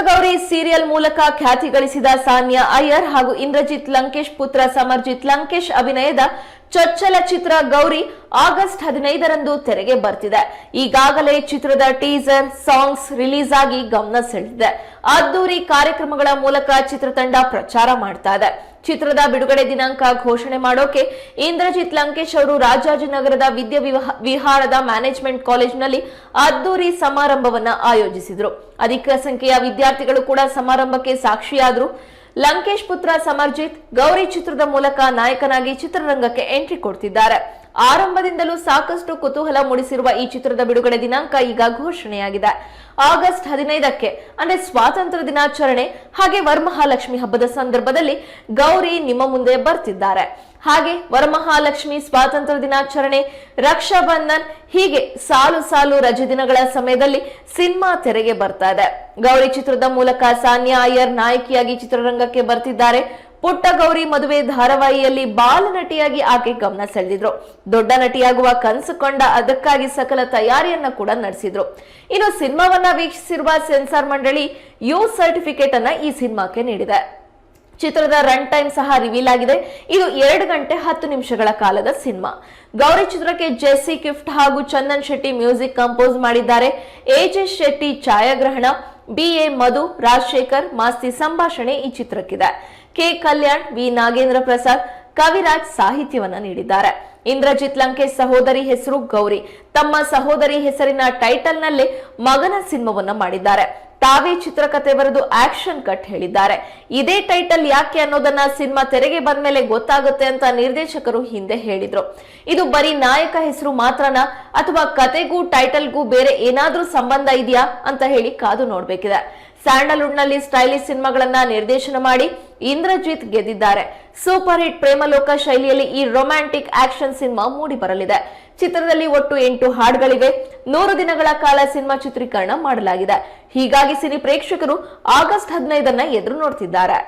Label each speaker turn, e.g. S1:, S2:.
S1: Gauri serial ಮೂಲಕ ಖ್ಯಾತಿ ಗಳಿಸಿದ ಸಾನ್ಯಾ ಅಯ್ಯರ್ ಹಾಗೂ ಇಂದ್ರಜಿತ್ ಲಂಕೇಶ್ ಪುತ್ರ ಸಮರ್ಜಿತ್ ಲಂಕೇಶ್ ಅಭಿನಯದ ಚೊಚ್ಚಲ ಚಿತ್ರ ಗೌರಿ ಆಗಸ್ಟ್ ಹದಿನೈದರಂದು ತೆರೆಗೆ ಬರ್ತಿದೆ. ಈಗಾಗಲೇ ಚಿತ್ರದ ಟೀಸರ್, ಸಾಂಗ್ಸ್ ರಿಲೀಸ್ ಆಗಿ ಗಮನ ಸೆಳೆದಿದೆ. ಅದ್ದೂರಿ ಕಾರ್ಯಕ್ರಮಗಳ ಮೂಲಕ ಚಿತ್ರತಂಡ ಪ್ರಚಾರ ಮಾಡ್ತಾ ಇದೆ. ಚಿತ್ರದ ಬಿಡುಗಡೆ ದಿನಾಂಕ ಘೋಷಣೆ ಮಾಡೋಕೆ ಇಂದ್ರಜಿತ್ ಲಂಕೇಶ್ ಅವರು ರಾಜಾಜಿನಗರದ ವಿದ್ಯಾ ವಿಹಾರದ ಮ್ಯಾನೇಜ್ಮೆಂಟ್ ಕಾಲೇಜಿನಲ್ಲಿ ಅದ್ದೂರಿ ಸಮಾರಂಭವನ್ನ ಆಯೋಜಿಸಿದ್ರು. ಅಧಿಕ ಸಂಖ್ಯೆಯ ವಿದ್ಯಾರ್ಥಿಗಳು ಕೂಡ ಸಮಾರಂಭಕ್ಕೆ ಸಾಕ್ಷಿಯಾದ್ರು. ಲಂಕೇಶ್ ಪುತ್ರ ಸಮರ್ಜಿತ್ ಗೌರಿ ಚಿತ್ರದ ಮೂಲಕ ನಾಯಕನಾಗಿ ಚಿತ್ರರಂಗಕ್ಕೆ ಎಂಟ್ರಿ ಕೊಡ್ತಿದ್ದಾರೆ. ಆರಂಭದಿಂದಲೂ ಸಾಕಷ್ಟು ಕುತೂಹಲ ಮೂಡಿಸಿರುವ ಈ ಚಿತ್ರದ ಬಿಡುಗಡೆ ದಿನಾಂಕ ಈಗ ಘೋಷಣೆಯಾಗಿದೆ. ಆಗಸ್ಟ್ ಹದಿನೈದಕ್ಕೆ, ಅಂದ್ರೆ ಸ್ವಾತಂತ್ರ್ಯ ದಿನಾಚರಣೆ, ಹಾಗೆ ವರಮಹಾಲಕ್ಷ್ಮಿ ಹಬ್ಬದ ಸಂದರ್ಭದಲ್ಲಿ ಗೌರಿ ನಿಮ್ಮ ಮುಂದೆ ಬರ್ತಿದ್ದಾರೆ. ಹಾಗೆ ವರಮಹಾಲಕ್ಷ್ಮಿ ಸ್ವಾತಂತ್ರ್ಯ ದಿನಾಚರಣೆ ರಕ್ಷಾ ಬಂಧನ್ ಹೀಗೆ ಸಾಲು ಸಾಲು ರಜೆ ದಿನಗಳ ಸಮಯದಲ್ಲಿ ಸಿನಿಮಾ ತೆರೆಗೆ ಬರ್ತಾ ಇದೆ. ಗೌರಿ ಚಿತ್ರದ ಮೂಲಕ ಸಾನ್ಯಾ ಅಯ್ಯರ್ ನಾಯಕಿಯಾಗಿ ಚಿತ್ರರಂಗಕ್ಕೆ ಬರ್ತಿದ್ದಾರೆ. ಪುಟ್ಟ ಗೌರಿ ಮದುವೆ ಧಾರಾವಾಹಿಯಲ್ಲಿ ಬಾಲ ನಟಿಯಾಗಿ ಆಕೆ ಗಮನ ಸೆಳೆದಿದ್ರು. ದೊಡ್ಡ ನಟಿಯಾಗುವ ಕನಸು ಕಂಡ ಅದಕ್ಕಾಗಿ ಸಕಲ ತಯಾರಿಯನ್ನ ಕೂಡ ನಡೆಸಿದ್ರು. ಇನ್ನು ಸಿನಿಮಾವನ್ನ ವೀಕ್ಷಿಸಿರುವ ಸೆನ್ಸಾರ್ ಮಂಡಳಿ ಯು ಸರ್ಟಿಫಿಕೇಟ್ ಅನ್ನ ಈ ಸಿನಿಮಾಕ್ಕೆ ನೀಡಿದೆ. ಚಿತ್ರದ ರನ್ ಟೈಮ್ ಸಹ ರಿವೀಲ್ ಆಗಿದೆ. ಇದು ಎರಡು ಗಂಟೆ ಹತ್ತು ನಿಮಿಷಗಳ ಕಾಲದ ಸಿನಿಮಾ. ಗೌರಿ ಚಿತ್ರಕ್ಕೆ ಜೆಸಿ ಕಿಫ್ಟ್ ಹಾಗೂ ಚಂದನ್ ಶೆಟ್ಟಿ ಮ್ಯೂಸಿಕ್ ಕಂಪೋಸ್ ಮಾಡಿದ್ದಾರೆ. ಎ ಜೆ ಶೆಟ್ಟಿ ಛಾಯಾಗ್ರಹಣ ಬಿ ಎ ಮಧು, ರಾಜಶೇಖರ್, ಮಾಸ್ತಿ ಸಂಭಾಷಣೆ ಈ ಚಿತ್ರಕ್ಕಿದೆ. ಕೆ. ಕಲ್ಯಾಣ್, ವಿ. ನಾಗೇಂದ್ರ ಪ್ರಸಾದ್, ಕವಿರಾಜ್ ಸಾಹಿತ್ಯವನ್ನ ನೀಡಿದ್ದಾರೆ. ಇಂದ್ರಜಿತ್ ಲಂಕೆ ಸಹೋದರಿ ಹೆಸರು ಗೌರಿ. ತಮ್ಮ ಸಹೋದರಿ ಹೆಸರಿನ ಟೈಟಲ್ನಲ್ಲಿ ಮಗನ ಸಿನಿಮಾವನ್ನ ಮಾಡಿದ್ದಾರೆ. ತಾವೇ ಚಿತ್ರಕತೆ ಬರೆದು ಆಕ್ಷನ್ ಕಟ್ ಹೇಳಿದ್ದಾರೆ. ಇದೇ ಟೈಟಲ್ ಯಾಕೆ ಅನ್ನೋದನ್ನ ಸಿನಿಮಾ ತೆರೆಗೆ ಬಂದ್ಮೇಲೆ ಗೊತ್ತಾಗುತ್ತೆ ಅಂತ ನಿರ್ದೇಶಕರು ಹಿಂದೆ ಹೇಳಿದ್ರು. ಇದು ಬರೀ ನಾಯಕ ಹೆಸರು ಮಾತ್ರನಾ ಅಥವಾ ಕತೆಗೂ ಟೈಟಲ್ಗೂ ಬೇರೆ ಏನಾದ್ರೂ ಸಂಬಂಧ ಇದೆಯಾ ಅಂತ ಹೇಳಿ ಕಾದು ನೋಡ್ಬೇಕಿದೆ. ಸ್ಯಾಂಡಲ್ವುಡ್ನಲ್ಲಿ ಸ್ಟೈಲಿಶ್ ಸಿನಿಮಾಗಳನ್ನ ನಿರ್ದೇಶನ ಮಾಡಿ ಇಂದ್ರಜಿತ್ ಗೆದ್ದಿದ್ದಾರೆ. ಸೂಪರ್ ಹಿಟ್ ಪ್ರೇಮಲೋಕ ಶೈಲಿಯಲ್ಲಿ ಈ ರೊಮ್ಯಾಂಟಿಕ್ ಆಕ್ಷನ್ ಸಿನಿಮಾ ಮೂಡಿ ಬರಲಿದೆ ಚಿತ್ರದಲ್ಲಿ ಒಟ್ಟು ಎಂಟು ಹಾಡುಗಳಿವೆ. ನೂರು ದಿನಗಳ ಕಾಲ ಸಿನಿಮಾ ಚಿತ್ರೀಕರಣ ಮಾಡಲಾಗಿದೆ. ಹೀಗಾಗಿ ಸಿನಿ ಪ್ರೇಕ್ಷಕರು ಆಗಸ್ಟ್ ಹದಿನೈದನ್ನ ಎದುರು ನೋಡ್ತಿದ್ದಾರೆ.